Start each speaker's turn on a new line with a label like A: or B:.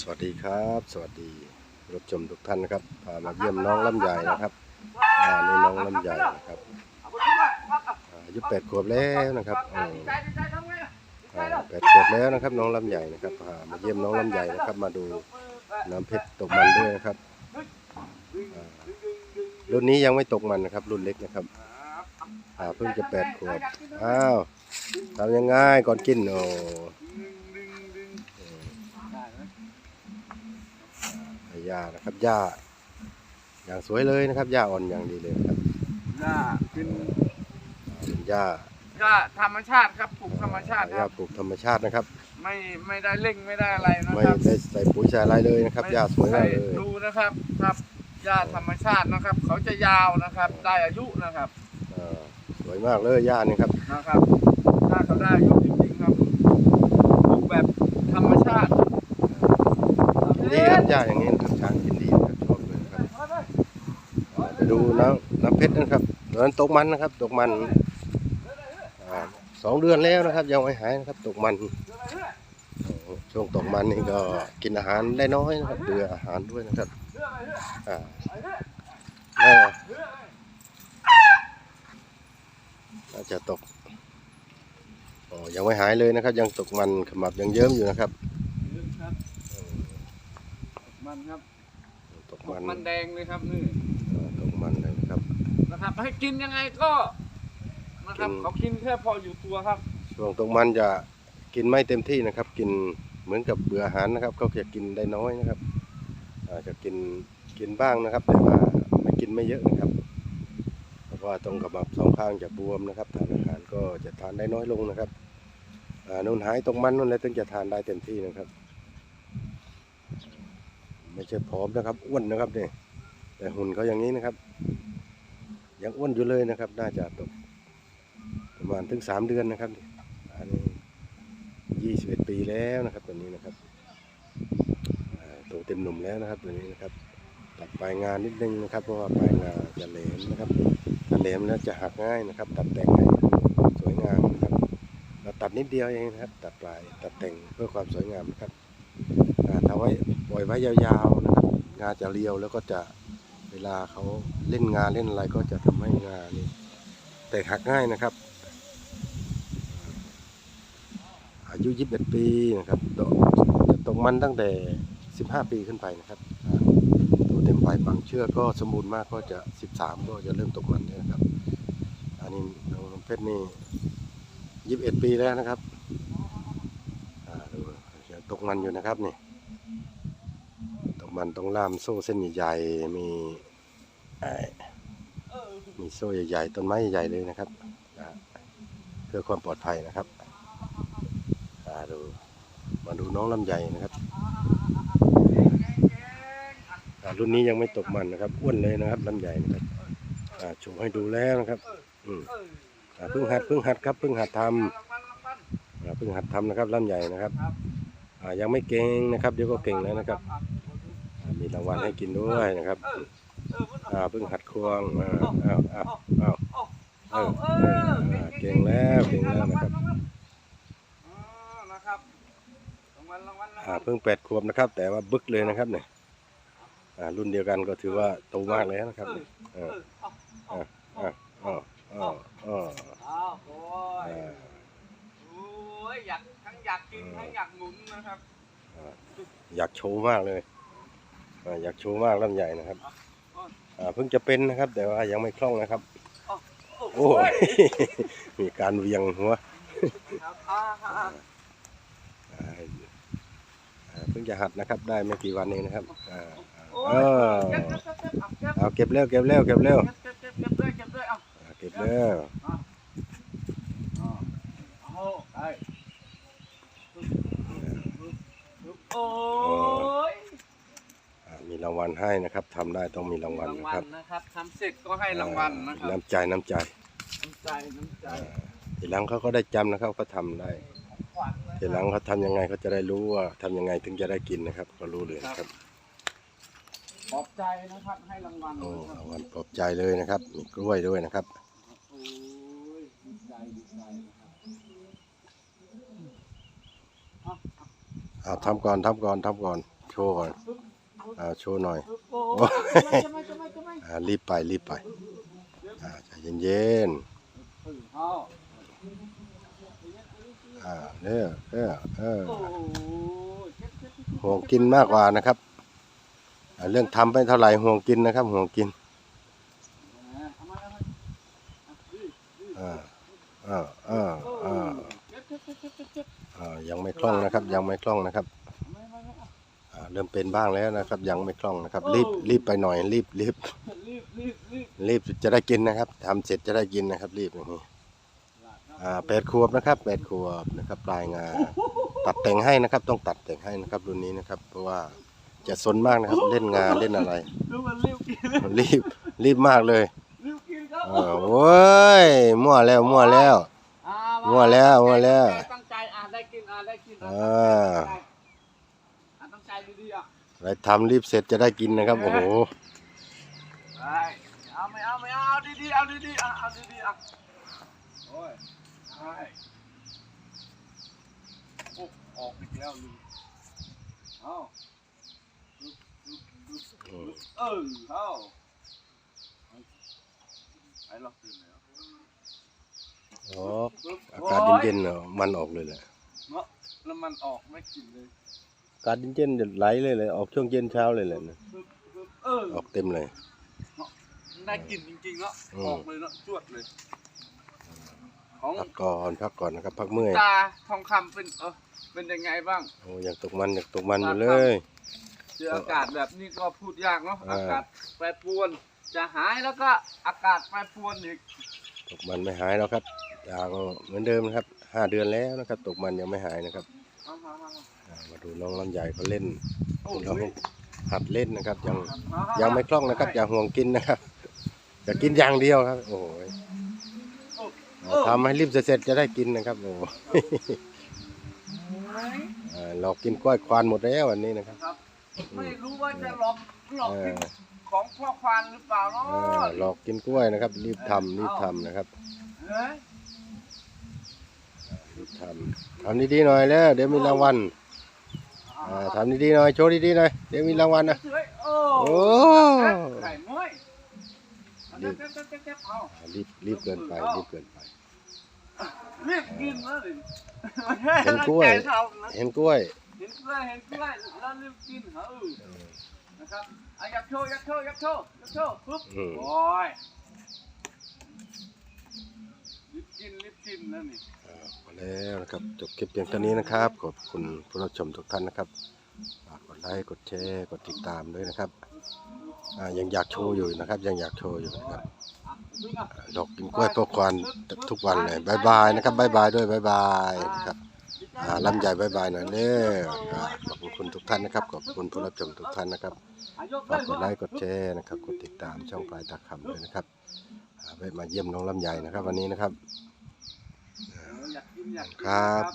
A: สวัสดีครับ สวัสดีรับชมทุกท่านนะครับพามาเยี่ยมน้องลำใหญ่นะครับอ่านี่น้องลำใหญ่นะครับอายุแปดขวบแล้วนะครับอืมอ่าแปดขวบแล้วนะครับ น้องลำใหญ่นะครับพามาเยี่ยมน้องลำใหญ่นะครับ มาดูน้ำเพชรตกมันด้วยนะครับอ่ารุ่นนี้ยังไม่ตกมันนะครับ รุ่นเล็กนะครับอ่าเพิ่งจะแปดขวบอ้าวทำยังไงก่อนกินโอ้ ห้ย่านะครับย่าอย่างสวยเลยนะครับย่าอ่อนอย่างดีเลยนะครับ
B: หญ้าเป็น
A: อ่าเป็นย่า
B: หญ้าธรรมชาติครับปลูกธรรมชาติค
A: ย่า
B: รับ
A: ปลูกธรรมชาตินะครับ
B: ไม่ไม่ได้เร่งไม่ได้อะไรนะ
A: ไม่
B: ครับ
A: ได้ใส่ปุ๋ยใส่อะไรเลยนะครับย่าสวยมากเลย
B: ดูนะครับครับหญ้าธรรมชาตินะครับ เขาจะยาวนะครับ ได้อายุนะครับ
A: อ่าสวยมากเลยย่านี่ครับ
B: นะครับถ้าเขาได้อายุจริงๆครับปลูกแบบธรรมชาติ
A: นี่ครับย่าอย่างนี้นะครับช้างกินดีนะครับชอบเลยนะครับไป ดูน้ำน้ำเพชรนะครับตอนนั้นตกมันนะครับ ตกมันอ่าสองเดือนแล้วนะครับ ยังไม่หายนะครับ ตกมัน ช่วงตกมันนี่ก็กินอาหารได้น้อยนะครับเบื่ออาหารด้วยนะครับอ่าน่าน่าจะตกอ๋อยังไม่หายเลยนะครับ ยังตกมันขมับยังเยิ้มอยู่นะครับ
B: ครับมันครับ
A: ตกมัน
B: มันแดงเลยครับนี่
A: นะครับ
B: ให้กินยังไงก็นะครับ
A: กิน
B: เขากินแค่พออยู่ตัวครับ
A: ช่วงตกมันจะกินไม่เต็มที่นะครับ กินเหมือนกับเบื่ออาหารนะครับเขาจะกินได้น้อยนะครับอาจจะกินกินบ้างนะครับ แต่ว่าไม่กินไม่เยอะนะครับเพราะว่าตรงกระบับสองข้างจะบวมนะครับทานอาหารก็จะทานได้น้อยลงนะครับอ่านุ่นหายตรงมันนุ่นเลยถึงจะทานได้เต็มที่นะครับ ไม่ใช่ผอมนะครับอ้วนนะครับเนี่ยแต่หุ่นเขาอย่างนี้นะครับ ยังอ้วนอยู่เลยนะครับ น่าจะตกประมาณถึงสามเดือนนะครับอันนี้ยี่สิบเอ็ดปีแล้วนะครับตัวนี้นะครับโตเต็มหนุ่มแล้วนะครับตัวนี้นะครับตัดปลายงานนิดนึงนะครับ เพราะว่าปลายงานจะแหลมนะครับถ้าแหลมแล้วจะหักง่ายนะครับ ตัดแต่งให้สวยงามนะครับ เราตัดนิดเดียวเองนะครับ ตัดปลายตัดแต่งเพื่อความสวยงามนะครับถ้าไว้ปล่อยไว้ยาวๆนะครับงานจะเรียวแล้วก็จะ เวลาเขาเล่นงานเล่นอะไรก็จะทำให้งานี่แตกหักง่ายนะครับ อายุ 21 ปีนะครับดอกจะตกมันตั้งแต่ 15 ปีขึ้นไปนะครับตัวเต็มใบบางเชือกก็สมบูรณ์มากก็จะ 13 ก็จะเริ่มตกมันนะครับ อันนี้น้องเพชรนี่ 21 ปีแล้วนะครับตกมันอยู่นะครับนี่ มันต้องล่ามโซ่เส้นใหญ่ๆมีมีโซ่ใหญ่ๆต้นไม้ใหญ่เลยนะครับเพื่อความปลอดภัยนะครับอ่าดูมาดูน้องลำไยนะครับรุ่นนี้ยังไม่ตกมันนะครับอ้วนเลยนะครับลำไยนะครับชว์ให้ดูแล้วนะครับเพิ่งหัดเพิ่งหัดครับเพิ่งหัดทำเพิ่งหัดทำนะครับลำไยนะครับยังไม่เก่งนะครับ เดี๋ยวก็เก่งแล้วนะครับ มีรางวัลให้กินด้วยนะครับอ่าเพิ่งหัดควงอ่าอ้าวอ้าวอ้าวเออเอออ่าเก่งแล้วเก่งแล้วนะครับ
B: นะครับรางวัลรางวัลราง
A: อ่า
B: วัล
A: เพิ่งแปดขวบนะครับ แต่ว่าบึกเลยนะครับเนี่ยอ่ารุ่นเดียวกันก็ถือว่าโตมากแล้วนะครับเอออ่าอ่าอ่าอ่าอ่า
B: อ้าวโอ้ย
A: อ่า
B: โอ้ยอยากทั้งอยากกินทั้งอยากหมุนนะครับ
A: อยากโชว์มากเลย อ่าอยากโชว์มากลำใหญ่นะครับอ่าเพิ่งจะเป็นนะครับ แต่ว่ายังไม่คล่องนะครับ โอ้ยมีการเวียงหัว
B: ครับอ่าอ่าอ่า
A: อ่าอ่าเพิ่งจะหัดนะครับ ได้ไม่กี่วันเองนะครับอ่า
B: โอ้
A: เอยอ
B: เก็บเก็บเก็บเก็บเอาเก็บ
A: เอาเก็บเร็วเก็บเร็วเก็บเร็ว
B: เก็บเก็บเก็บเก็บด้วยเก็บด้วยเอา
A: อ่าเก็บเร็ว
B: เอาเอาได้โอ้ย
A: อ่ามี รางวัลให้นะครับทำได้ต้องมีรางวัล
B: ราง
A: นะ
B: วั
A: ครั
B: ล
A: บ
B: นะครับทำเสร็จก็ให้รางวัลนะครับ
A: น้ำใจน้ำใจ
B: น้ำใจน้ำใจ
A: ทีหลังเขาก็ได้จำนะครับเขาทำได้
B: ขวัญนะ
A: ทีหลังเขาทำยังไงเขาจะได้รู้ว่าทำยังไงถึงจะได้กินนะครับก็รู้เลยนะครับ
B: ปลอบใจนะครับให้รางวัล
A: โอ้
B: นะครับ
A: รางวัลปลอบใจเลยนะครับมีกล้วยด้วยนะครับ
B: โอ้ยดีใจดีใจนะครับ
A: เอาทำก่อนทำก่อนทำก่อน
B: เอา
A: โชว์ก่อน อ่าโชว์หน่อย
B: อ่า
A: รีบไปรีบไปอ่าใจเย็น
B: เอา
A: ๆอ่าเด้อเด้อเออห่วงกินมากกว่านะครับเรื่องทำไม่เท่าไหร่ห่วงกินนะครับ ห่วงกิน
B: อ่าอ่าอ่า
A: อ่ายังไม่คล่องนะครับ ยังไม่คล่องนะครับ
B: เอาอ่าเริ่
A: มเป็นบ้างแล้วนะครับ ยังไม่คล่องนะครับ รีบรีบไปหน่อยรีบรีบ
B: รีบรีบรีบ
A: รีบจะได้กินนะครับทำเสร็จจะได้กินนะครับ รีบอย่างนี้อ่าแปดขวบนะครับแปดขวบนะครับ ปลายงาตัดแต่งให้นะครับ ต้องตัดแต่งให้นะครับรุ่นนี้นะครับ เพราะว่าจะสนมากนะครับ เล่นงานเล่นอะไร
B: ดูมันรีบกิน
A: รีบรีบมากเลย
B: รีบกินครับ
A: อ่าโว้ยมั่วแล้วมั่วแล้ว
B: อ่า
A: มั่วแล้วมั่วแล้ว
B: ตั้งใจอ่านได้กินอ่านได้กิน
A: อ่า
B: อ่านตั้งใจดีๆ อะ
A: อะไรทำรีบเสร็จจะได้กินนะครับ โอ้โห
B: ไปเอาไม่เอาไม่เอาเอาดีๆเอาดีๆอะเอาดีๆอะโอ้ยใช่โอ้ออกอีกแล้วลุงเอาลุกลุกลุก
A: อืม
B: เออเอาไอ้ล็อกตื่นแล้ว
A: อ๋ออากาศเย็นๆเนาะมันออกเลยแหละ
B: เนาะแล้วมันออกไม่กินเลย
A: อา กาศเย็นๆเดี๋ยวไหลเลยเลย ออกช่วงเย็นเช้าเลยแหละนะ
B: ปึ๊บปึ๊บเออ
A: ออกเต็มเลย
B: ได้กลิ่นจริงๆเนาะ
A: อืม
B: ออกเลยเนาะจวดเลย ของ
A: พักก่อนพักก่อนนะครับพักเมื่อย
B: ตาทองคำเป็นเออเป็นยังไงบ้าง
A: โอ้ยังตกมันยังตกมันอยู่เลย
B: เจออากาศแบบนี้ก็พูดยากเนาะ
A: เอออ
B: อากาศแปรปรวน จะหายแล้วก็อากาศแปรปรวนอีก
A: ตกมันไม่หายแล้วครับอย่างเหมือนเดิมนะครับห้าเดือนแล้วนะครับ ตกมันยังไม่หายนะครับ
B: เอามา มามา
A: อ่ามาดูน้องลำใหญ่เขาเล่น
B: โอ้
A: เรา
B: ย
A: หัดเล่นนะครับ ยัง
B: มา
A: ยังไม่คล่องนะครับ อย่าห่วงกินนะครับจะกินอย่างเดียวครับ โอ้ย
B: โอ้
A: อ่าทำให้รีบเสร็จๆจะได้กินนะครับโอ้
B: ย
A: อ่าหลอกกินกล้วยควานหมดแล้ววันนี้นะครับ
B: ครับไม่รู้ว่าจะหลอกหลอก
A: เอ
B: กิน
A: อ
B: ของพ่อควานหรือเปล่าเนาะ
A: อ่าหลอกกินกล้วยนะครับ รีบทำรีบทำนะครับ
B: เฮ้ย
A: รีบทำทำดีๆหน่อยแล้วเดี๋ยวมีรางวัล อ่าทำดีๆหน่อย โชว์ดีๆหน่อย เดี๋ยวมีรางวัลนะ
B: เฮ้ยโอ้
A: โอ้
B: ไข่ม้วยเอาเจ็บเจ็บเจ็บเจ็บเจ็บเอา
A: อ่ารีบรีบเกินไป รีบเกินไป
B: รีบกินนะดิ
A: เห็นกล้วย
B: ตั้งใจทำนะ
A: เห็นกล้วย
B: เห็นกล้วย เห็นกล้วยแล้วรีบกินเหรอเออนะครับอะอยากโชว์อยากโชว์อยากโชว์อยากโชว์ปุ๊บ
A: อืม
B: โอ้ยรีบกินรีบกินนะนี่
A: อ่าแล้วนะครับจบคลิปเพียงเท่านี้นะครับ ขอบคุณผู้รับชมทุกท่านนะครับฝากกดไลค์กดแชร์กดติดตามด้วยนะครับยังอยากโชว์อยู่นะครับ ยังอยากโชว์อยู่นะครับ
B: ดอ
A: กกินกล้วยพวกควันทุกวันเลยบายบายนะครับบายบายด้วยบายบายนะครับลำใหญ่บายบายหน่อยเด้อขอบคุณทุกท่านนะครับขอบคุณผู้รับชมทุกท่านนะครับ
B: ก
A: ฝากกดไลค์กดแชร์นะครับกดติดตามช่องปลายตาคำด้วยนะครับไปมาเยี่ยมน้องลำใหญ่นะครับ วันนี้นะครับ
B: อยากกินอยากกิน
A: ครับ
B: นะ